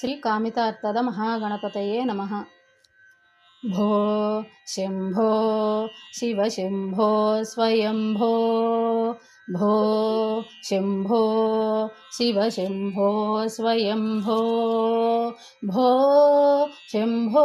శ్రీ కామితార్థద మహాగణపతయే నమ భో శంభో శివ శంభో స్వయంభో భో శంభో శివ శంభో స్వయంభో భో శంభో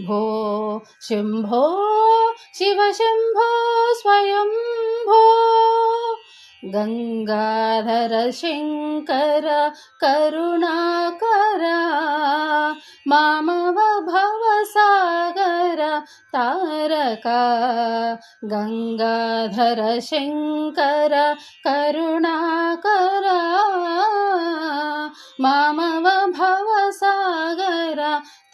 भो शम्भो शिवशम्भो स्वयम्भो गङ्गाधर शङ्कर करुणाकर मामव भवसागर तारका गङ्गाधर शङ्कर करुणाकर माम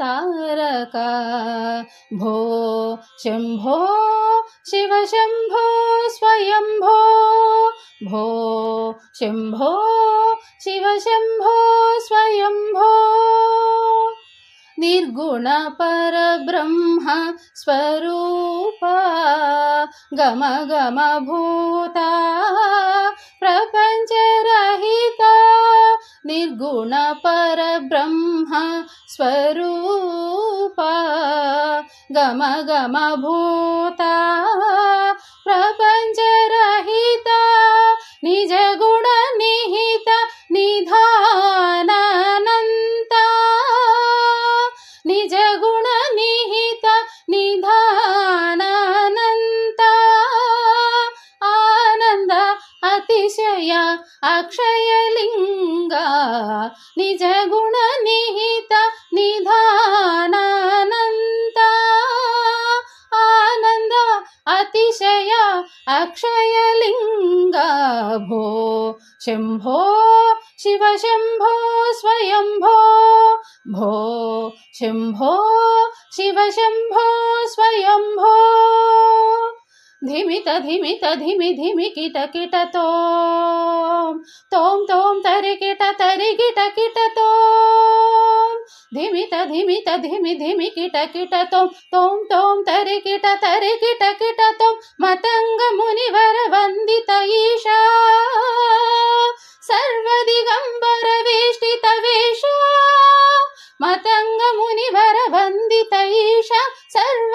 तारका। भो शम्भो शिवशम्भो स्वयम्भो। भो शम्भो शिवशम्भो स्वयम्भो। निर्गुणपरब्रह्म स्वरूपा गमगमभूता निर्गुणपरब्रह्म स्वरूपा गमगमभूता అతిశయ అక్షయలింగ నిజ గుణ నిహిత నిధానంత ఆనంద అతిశయ అక్షయలింగ భో శంభో శివ శంభో స్వయంభో భో శంభో శివ శంభో స్వయంభో. ధిమిత ధిమిత ధిమి ధిమి కిట కిట తోం తోం తోం తరి కిట తరి కిట కిట తోం ధిమిత ధిమిత ధిమి ధిమి కిట కిట తోం తోం తోం తరి కిట తరి కిట కిట తోం మతంగ మునివర వందిత ఈశా సర్వదిగంబర వేష్టిత వేష మతంగ మునివర వందిత ఈశ సర్వ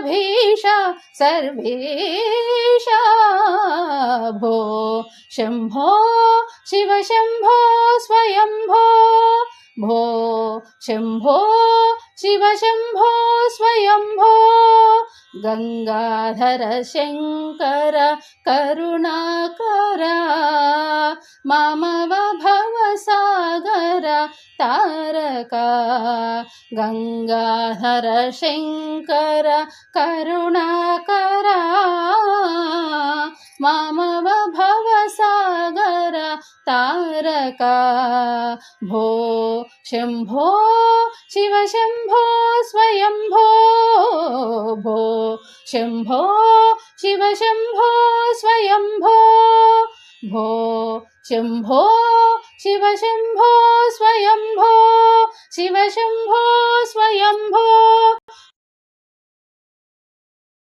सर्वेश सर्वेश भो शम्भो शिव शम्भो स्वयम्भो भो शम्भो शिव शम्भो स्वयम्भो गङ्गाधर शङ्कर करुणाकरा माम भ सागर तारका गङ्गाधर शृङ्कर करुणा करा मामगर तार सका भो शम्भो शिव शम्भो स्वयम्भो भो शम्भो शिव शम्भो स्वयम्भो भो शम्भो शिव शम्भो स्वयम्भो शिव शम्भो स्वयम्भो